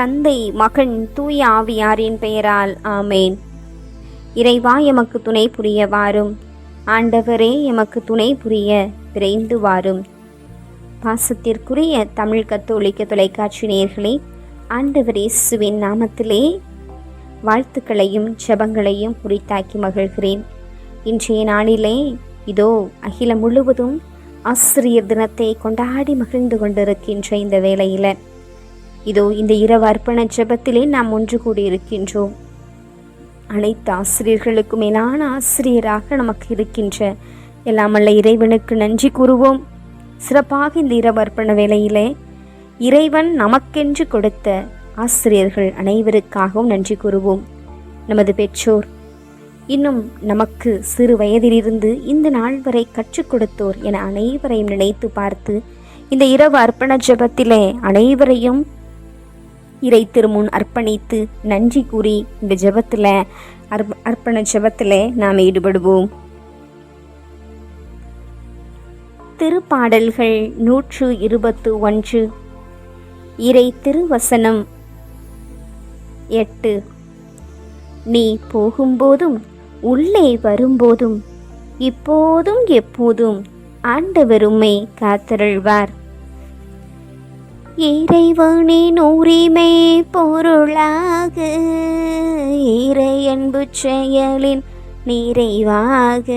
தந்தை மகன் தூய ஆவியாரின் பெயரால் ஆமேன். இறைவா எமக்கு துணை புரிய வாரும். ஆண்டவரே எமக்கு துணை புரிய விரைந்து வாரும். பாசத்திற்குரிய தமிழ் கத்தோலிக்க தொலைக்காட்சி நேயர்களே ஆண்டவர் இயேசுவின் நாமத்திலே வாழ்த்துக்களையும் ஜெபங்களையும் உரித்தாக்கி மகிழ்கிறேன். இன்றைய நாளிலே இதோ அகிலம் முழுவதும் ஆசிரியர் தினத்தை கொண்டாடி மகிழ்ந்து கொண்டிருக்கின்ற இந்த வேளையில் இதோ இந்த இரவு அர்ப்பண ஜெபத்திலே நாம் ஒன்று கூடி இருக்கின்றோம் அனைத்து ஆசிரியர்களுக்கு மேலான ஆசிரியராக நமக்கு இருக்கின்ற எல்லாமல்ல இறைவனுக்கு நன்றி கூறுவோம். சிறப்பாக இந்த இரவு அர்ப்பண வேளையிலே இறைவன் நமக்கென்று கொடுத்த ஆசிரியர்கள் அனைவருக்காகவும் நன்றி கூறுவோம். நமது பெற்றோர் இன்னும் நமக்கு சிறு வயதிலிருந்து இந்த நாள் வரை கற்றுக் கொடுத்தோர் என அனைவரையும் நினைத்து பார்த்து இந்த இரவு அர்ப்பண ஜபத்திலே அனைவரையும் இறை திருமுன் அர்ப்பணித்து நன்றி கூறி இந்த ஜெபத்தில் அர்ப்ப அர்ப்பண ஜெபத்தில் நாம் ஈடுபடுவோம். திருப்பாடல்கள் நூற்று இருபத்து ஒன்று. இறை திருவசனம் எட்டு. நீ போகும்போதும் உள்ளே வரும்போதும் இப்போதும் எப்போதும் ஆண்டவருமை காத்தருள்வார். இறைவனின் உரிமை பொருளாக. இறையன்பு செயலின் நிறைவாக.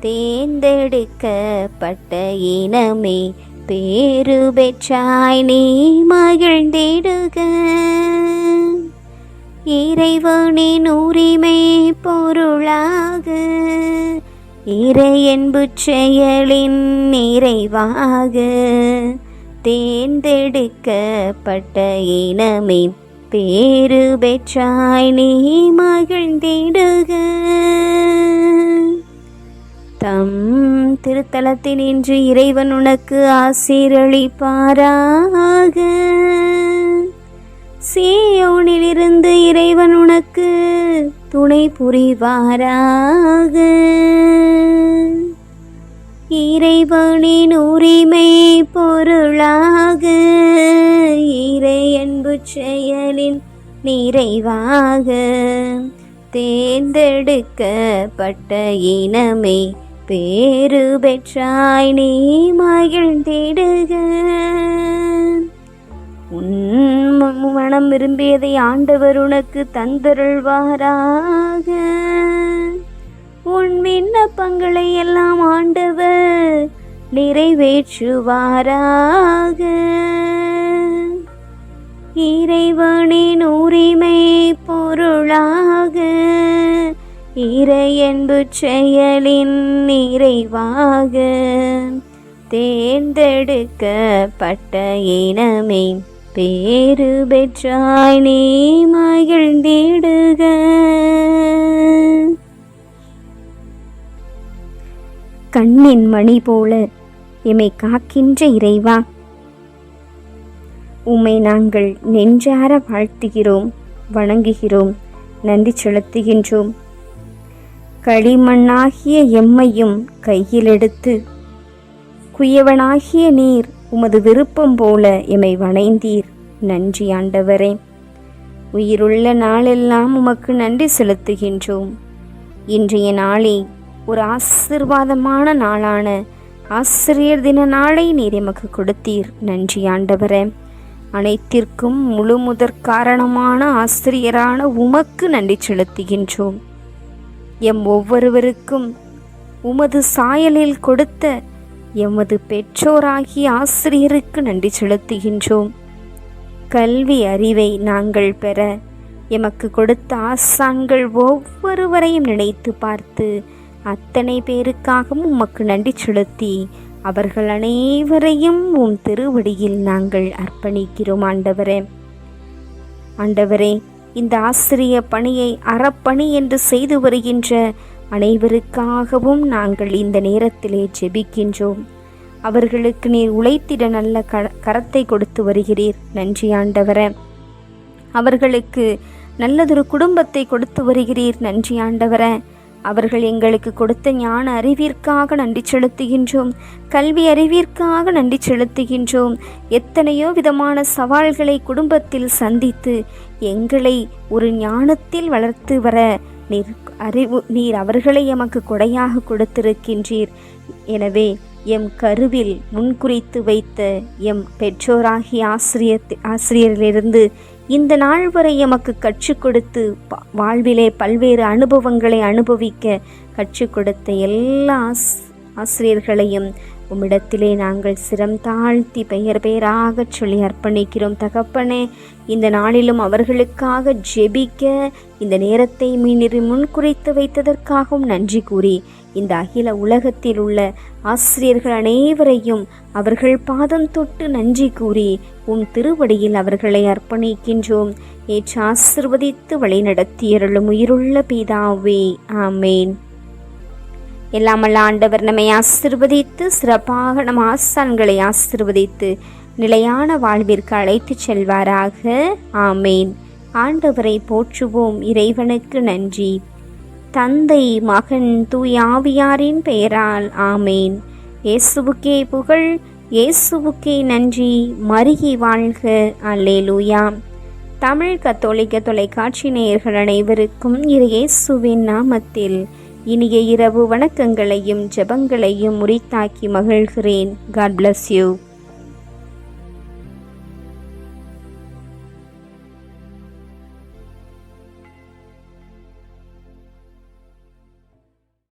தேர்ந்தெடுக்கப்பட்ட இனமே பேரு பெற்றாய் நீ மகிழ்ந்திடுக. இறைவனின் உரிமை பொருளாக. இறையன்பு செயலின் நிறைவாக. தேர்ந்தெடுக்கப்பட்ட இனமே பேரு பெற்றாய் நீ மகிழ்ந்திடுக. தம் திருத்தலத்தில் இன்று இறைவன் உனக்கு ஆசீரளிப்பாராக. சீயோனிலிருந்து இறைவன் உனக்கு துணை புரிவாராக. இறைவனின் உரிமை பொருளாக இறை அன்பு செயலின் நிறைவாக தேர்ந்தெடுக்கப்பட்ட இனமே பேரு பெற்றாய் நீ மகிழ்ந்திடுக. உன் மனம் விரும்பியதை ஆண்டவர் உனக்கு தந்தருள்வாராக. உன் விண்ணப்பங்களை எல்லாம் ஆண்டவர் நிறைவேற்றுவாராக. இறைவனின் உரிமை பொருளாக. இறையன்பு செயலின் நிறைவாக. தேர்ந்தெடுக்கப்பட்ட இனமே பேரு பெற்றாய் நீ கண்ணின் மணி போல எமை காக்கின்ற இறைவா. உம்மை நாங்கள் நெஞ்சார வாழ்த்துகிறோம் வணங்குகிறோம் நன்றி செலுத்துகின்றோம். களிமண்ணாகிய எம்மையும் கையில் எடுத்து குயவனாகிய நீர் உமது விருப்பம் போல எமை வணைந்தீர் நன்றி ஆண்டவரே. உயிருள்ள நாளெல்லாம் உமக்கு நன்றி செலுத்துகின்றோம். இன்றைய நாளே ஒரு ஆசிர்வாதமான நாளான ஆசிரியர் தின நாளை நீர் எமக்கு கொடுத்தீர். நன்றி ஆண்டவரே. அனைத்திற்கும் முழு முதற் காரணமான ஆசிரியரான உமக்கு நன்றி செலுத்துகின்றோம். எம் ஒவ்வொருவருக்கும் உமது சாயலில் கொடுத்த எமது பெற்றோராகிய ஆசிரியருக்கு நன்றி செலுத்துகின்றோம். கல்வி அறிவை நாங்கள் பெற எமக்கு கொடுத்த ஆசான்கள் ஒவ்வொருவரையும் நினைத்து பார்த்து அத்தனை பேருக்காகவும் உமக்கு நன்றி செலுத்தி அவர்கள் அனைவரையும் உம் திருவடியில் நாங்கள் அர்ப்பணிக்கிறோம் ஆண்டவரே. ஆண்டவரே இந்த ஆசிரிய பணியை அறப்பணி என்று செய்து வருகின்ற அனைவருக்காகவும் நாங்கள் இந்த நேரத்திலே ஜெபிக்கின்றோம். அவர்களுக்கு நீர் உழைத்திட நல்ல க கரத்தை கொடுத்து வருகிறீர். நன்றி ஆண்டவரே. அவர்களுக்கு நல்லதொரு குடும்பத்தை கொடுத்து வருகிறீர். நன்றி ஆண்டவரே. அவர்கள் எங்களுக்கு கொடுத்த ஞான அறிவிற்காக நன்றி செலுத்துகின்றோம். கல்வி அறிவிற்காக நன்றி செலுத்துகின்றோம். எத்தனையோ விதமான சவால்களை குடும்பத்தில் சந்தித்து எங்களை ஒரு ஞானத்தில் வளர்த்து வர நீர் அறிவு நீர் அவர்களை எமக்கு கொடையாக கொடுத்திருக்கின்றீர். எனவே எம் கருவில் முன்குறித்து வைத்த எம் பெற்றோராகிய ஆசிரியர் ஆசிரியரிலிருந்து இந்த நாள் வரை எமக்கு கற்றுக் கொடுத்து வாழ்விலே பல்வேறு அனுபவங்களை அனுபவிக்க கற்றுக் கொடுத்த எல்லா ஆஸ்- ஆசிரியர்களையும் உம்மிடத்திலே நாங்கள் சிரம் தாழ்த்தி பெயர் பெயராகச் சொல்லி அர்ப்பணிக்கிறோம் தகப்பனே. இந்த நாளிலும் அவர்களுக்காக ஜெபிக்க இந்த நேரத்தை மீனிறி முன்குறித்து வைத்ததற்காகவும் நன்றி கூறி இந்த அகில உலகத்தில் உள்ள ஆசிரியர்கள் அனைவரையும் அவர்கள் பாதம் தொட்டு நன்றி கூறி உம் திருவடியில் அவர்களை அர்ப்பணிக்கின்றோம். ஏற்று ஆசிர்வதித்து வழிநடத்தியருளும் உயிருள்ள பிதாவே. ஆமேன். எல்லாமல்ல ஆண்டவர் நம்மை ஆசிர்வதித்து சிறப்பாக நம் ஆசான்களை ஆசிர்வதித்து நிலையான வாழ்விற்கு அழைத்துச் செல்வாராக. ஆமேன். ஆண்டவரை போற்றுவோம். இறைவனுக்கு நன்றி. தந்தை மகன் தூயாவியாரின் பெயரால் ஆமேன். இயேசுவுக்கே புகழ் இயேசுவுக்கே நன்றி. மருகி வாழ்க. அல்லேலூயா. தமிழ் கத்தோலிக்க தொலைக்காட்சி நேயர்கள் அனைவருக்கும் இரு இயேசுவின் நாமத்தில் இனிய இரவு வணக்கங்களையும் ஜெபங்களையும் முறித்தாக்கி மகிழ்கிறேன். God bless you